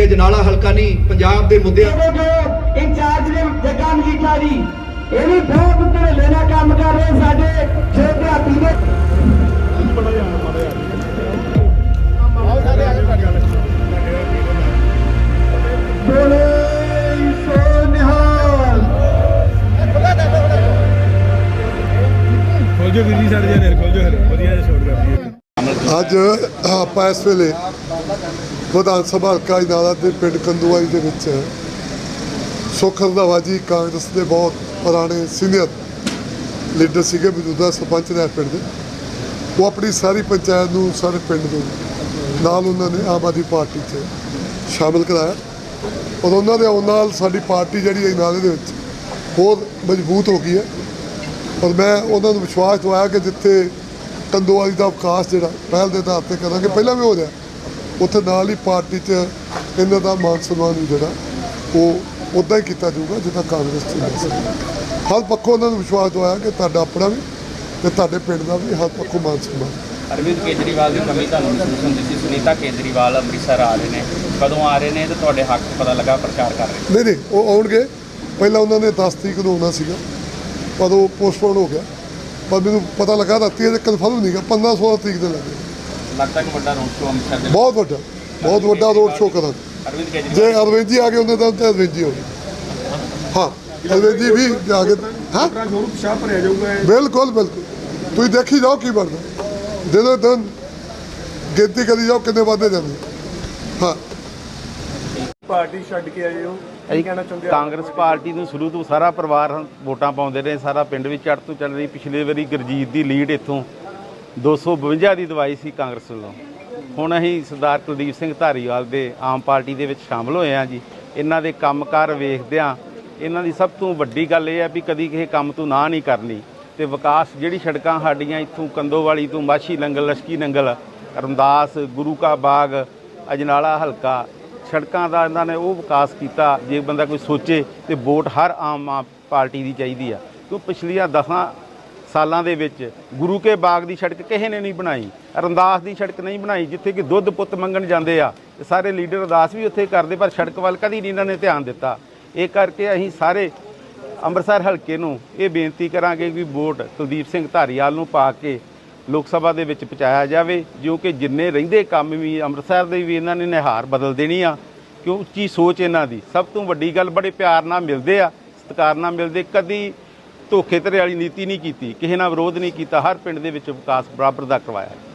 ਇਕੱਲੇ ਅਜਨਾਲਾ ਹਲਕਾ ਨਹੀਂ ਪੰਜਾਬ ਦੇ ਮੁੱਦਿਆਂ ਇੰਚਾਰਜ ਨੇ ਜੱਗਾ ਮਜੀਠਾ ਜੀ ਇਹ ਵੀ ਬਹੁਤ ਧੜੇਲੇ ਨਾਲ ਕੰਮ ਕਰ ਰਹੇ ਸਾਡੇ ਜੋ ਭਾਰਤੀ ਦੇ ਬੋਲੇ ਸੋ ਨਿਹਾਲ। ਖੋਲ ਜੋ ਵੀਰ ਜੀ ਸਾਡੇ ਜਨੇ ਖੋਲ ਜੋ ਵਧੀਆ ਜਿਹਾ ਸ਼ੋਟ ਕਰਦੀ ਹੈ ਅੱਜ ਆਪਾਂ ਇਸ ਵੇਲੇ ਵਿਧਾਨ ਸਭਾ ਹਲਕਾ ਇਨਾਲਾ ਦੇ ਪਿੰਡ ਕੰਦੂਆਈ ਦੇ ਵਿੱਚ ਸੁਖ ਰੰਧਾਵਾ ਜੀ ਕਾਂਗਰਸ ਦੇ ਬਹੁਤ ਪੁਰਾਣੇ ਸੀਨੀਅਰ ਲੀਡਰ ਸੀਗੇ, ਮੌਜੂਦਾ ਸਰਪੰਚ ਨੇ ਪਿੰਡ ਦੇ। ਉਹ ਆਪਣੀ ਸਾਰੀ ਪੰਚਾਇਤ ਨੂੰ ਸਾਰੇ ਪਿੰਡ ਨੂੰ, ਨਾਲ ਉਹਨਾਂ ਨੇ ਆਮ ਆਦਮੀ ਪਾਰਟੀ 'ਚ ਸ਼ਾਮਿਲ ਕਰਾਇਆ। ਔਰ ਉਹਨਾਂ ਦੇ ਆਉਣ ਨਾਲ ਸਾਡੀ ਪਾਰਟੀ ਜਿਹੜੀ ਹੈ ਇਨਾਲੇ ਦੇ ਵਿੱਚ ਹੋਰ ਮਜ਼ਬੂਤ ਹੋ ਗਈ ਹੈ। ਔਰ ਮੈਂ ਉਹਨਾਂ ਨੂੰ ਵਿਸ਼ਵਾਸ ਦਵਾਇਆ ਕਿ ਜਿੱਥੇ ਕੰਦੋਵਾਲੀ ਦਾ ਵਿਕਾਸ ਜਿਹੜਾ, ਪਹਿਲ ਦੇ ਆਧਾਰ ਤੇ ਕਰਾਂਗੇ, ਪਹਿਲਾਂ ਵੀ ਹੋ ਰਿਹਾ। ਉੱਥੇ ਨਾਲ ਹੀ ਪਾਰਟੀ 'ਚ ਇਹਨਾਂ ਦਾ ਮਾਨ ਸਨਮਾਨ ਵੀ ਜਿਹੜਾ ਉਹ ਉਦਾਂ ਹੀ ਕੀਤਾ ਜਾਊਗਾ ਜਿੱਦਾਂ ਕਾਂਗਰਸ 'ਚ ਹੁੰਦਾ ਸੀ। ਹਰ ਪੱਖੋਂ ਉਹਨਾਂ ਨੂੰ ਵਿਸ਼ਵਾਸ ਦਵਾਇਆ ਕਿ ਤੁਹਾਡਾ ਆਪਣਾ ਵੀ ਤੇ ਤੁਹਾਡੇ ਪਿੰਡ ਦਾ ਵੀ ਹਰ ਪੱਖੋਂ ਮਾਨ ਸਨਮਾਨ। ਅਰਵਿੰਦ ਕੇਜਰੀਵਾਲ ਦੀ ਕਮੀ ਤੁਹਾਨੂੰ ਮਹਿਸੂਸ ਹੁੰਦੀ ਸੀ? ਸੁਨੀਤਾ ਕੇਜਰੀਵਾਲ ਅੰਮ੍ਰਿਤਸਰ ਆ ਰਹੇ ਨੇ। ਕਦੋਂ ਆ ਰਹੇ ਨੇ ਤੇ ਤੁਹਾਡੇ ਹੱਕ ਪਤਾ ਲੱਗਾ ਪ੍ਰਚਾਰ ਕਰ ਰਹੇ ਨਹੀਂ ਨਹੀਂ ਉਹ ਆਉਣਗੇ। ਪਹਿਲਾਂ ਉਹਨਾਂ ਨੇ 10 ਤਰੀਕ ਨੂੰ ਆਉਣਾ ਸੀਗਾ ਪਰ ਉਹ ਪੋਸਟਪੋਨ ਹੋ ਗਿਆ। ਪਰ ਮੈਨੂੰ ਪਤਾ ਲੱਗਾ ਰਾਤੀ ਅਜੇ ਕਨਫਰਮ ਨਹੀਂ ਗਾ 15 16 ਤਰੀਕ ਦੇ ਲੱਗੇ। ਲੱਗਦਾ ਕਿ ਵੱਡਾ ਰੋਡ ਸ਼ੋਅ ਅੰਮ੍ਰਿਤਸਰ ਦੇ ਬਹੁਤ ਵੱਡਾ ਬਹੁਤ ਵੱਡਾ ਰੋਡ ਸ਼ੋਅ ਅਰਵਿੰਦ ਜੇ ਅਰਵਿੰਦ ਜੀ ਆ ਗਏ ਉਹਨੇ ਤਾਂ ਤੇ ਅਰਵਿੰਦ ਜੀ ਹੋ ਗਏ। ਹਾਂ ਅਰਵਿੰਦ ਜੀ ਵੀ ਜਾ ਕੇ ਹਾਂ? ਭਰਿਆ ਜਾਊਗਾ ਬਿਲਕੁਲ ਬਿਲਕੁਲ। ਤੁਸੀਂ ਦੇਖੀ ਜਾਓ ਕੀ ਬਣਦਾ। ਦਿਨੋਂ ਦਿਨ ਗਿਣਤੀ ਕਰੀ ਜਾਓ ਕਿੰਨੇ ਵਾਧੇ ਜਾਂਦੇ। ਹਾਂ। ਪਾਰਟੀ ਛੱਡ ਕੇ ਆਏ ਹੋ ਕੀ ਕਹਿਣਾ ਚਾਹੁੰਦੇ ਹੋ? ਕਾਂਗਰਸ ਪਾਰਟੀ ਨੂੰ ਸ਼ੁਰੂ ਤੋਂ ਸਾਰਾ ਪਰਿਵਾਰ ਵੋਟਾਂ ਪਾਉਂਦੇ ਰਹੇ ਸਾਰਾ ਪਿੰਡ ਵਿੱਚ ਚੜ੍ਹ ਤੋਂ ਚੱਲ ਰਹੀ। ਪਿਛਲੇ ਵਾਰੀ ਗੁਰਜੀਤ ਦੀ ਲੀਡ ਇੱਥੋਂ 252 ਦੀ ਦਵਾਈ ਸੀ ਕਾਂਗਰਸ ਵੱਲੋਂ। ਹੁਣ ਅਸੀਂ ਸਰਦਾਰ ਕੁਲਦੀਪ ਸਿੰਘ ਧਾਰੀਵਾਲ ਦੇ ਆਮ ਪਾਰਟੀ ਦੇ ਵਿੱਚ ਸ਼ਾਮਲ ਹੋਏ ਹਾਂ ਜੀ। ਇਹਨਾਂ ਦੇ ਕੰਮਕਾਰ ਵੇਖਦਿਆਂ ਇਹਨਾਂ ਦੀ ਸਭ ਤੋਂ ਵੱਡੀ ਗੱਲ ਇਹ ਹੈ ਵੀ ਕਦੀ ਕਿਸੇ ਕੰਮ ਤੋਂ ਨਾ ਨਹੀਂ ਕਰਨੀ। ਤੇ ਵਿਕਾਸ ਜਿਹੜੀ ਸੜਕਾਂ ਸਾਡੀਆਂ ਇੱਥੋਂ ਕੰਦੋਵਾਲੀ ਤੋਂ ਮਾਛੀ ਨੰਗਲ, ਲਸ਼ਕੀ ਨੰਗਲ, ਰਮਦਾਸ, ਗੁਰੂ ਕਾ ਬਾਗ, ਅਜਨਾਲਾ ਹਲਕਾ, ਸੜਕਾਂ ਦਾ ਇਹਨਾਂ ਨੇ ਉਹ ਵਿਕਾਸ ਕੀਤਾ। ਜੇ ਬੰਦਾ ਕੋਈ ਸੋਚੇ ਤੇ ਵੋਟ ਹਰ ਆਮ ਆ- ਪਾਰਟੀ ਦੀ ਚਾਹੀਦੀ ਆ। ਕਿਉਂ ਪਿਛਲੀਆਂ 10 ਸਾਲਾਂ ਦੇ ਵਿੱਚ ਗੁਰੂ ਕੇ ਬਾਗ ਦੀ ਸੜਕ ਕਿਸੇ ਨੇ ਨਹੀਂ ਬਣਾਈ, ਰੰਦਾਸ ਦੀ ਸੜਕ ਨਹੀਂ ਬਣਾਈ, ਜਿੱਥੇ ਕਿ ਦੁੱਧ ਪੁੱਤ ਮੰਗਣ ਜਾਂਦੇ ਆ ਸਾਰੇ ਲੀਡਰ ਅਰਦਾਸ ਵੀ ਉੱਥੇ ਕਰਦੇ, ਪਰ ਸੜਕ ਵੱਲ ਕਦੀ ਨਹੀਂ ਇਹਨਾਂ ਨੇ ਧਿਆਨ ਦਿੱਤਾ। ਇਹ ਕਰਕੇ ਅਸੀਂ ਸਾਰੇ ਅੰਮ੍ਰਿਤਸਰ ਹਲਕੇ ਨੂੰ ਇਹ ਬੇਨਤੀ ਕਰਾਂਗੇ ਕਿ ਵੋਟ ਕੁਲਦੀਪ ਸਿੰਘ ਧਾਰੀਵਾਲ ਨੂੰ ਪਾ ਕੇ ਲੋਕ ਸਭਾ ਦੇ ਵਿੱਚ ਪਹੁੰਚਾਇਆ ਜਾਵੇ, ਜੋ ਕਿ ਜਿੰਨੇ ਰਹਿੰਦੇ ਕੰਮ ਵੀ ਅੰਮ੍ਰਿਤਸਰ ਦੇ ਵੀ ਇਹਨਾਂ ਨੇ ਨਿਹਾਰ ਬਦਲ ਦੇਣੀ ਆ, ਕਿ ਉੱਚੀ ਸੋਚ ਇਹਨਾਂ ਦੀ। ਸਭ ਤੋਂ ਵੱਡੀ ਗੱਲ ਬੜੇ ਪਿਆਰ ਨਾਲ ਮਿਲਦੇ ਆ, ਸਤਿਕਾਰ ਨਾਲ ਮਿਲਦੇ, ਕਦੀ ਧੋਖੇ ਧੜੇ ਵਾਲੀ ਨੀਤੀ ਨਹੀਂ ਕੀਤੀ, ਕਿਸੇ ਨਾਲ ਵਿਰੋਧ ਨਹੀਂ ਕੀਤਾ, ਹਰ ਪਿੰਡ ਦੇ ਵਿੱਚ ਵਿਕਾਸ ਬਰਾਬਰ ਦਾ ਕਰਵਾਇਆ।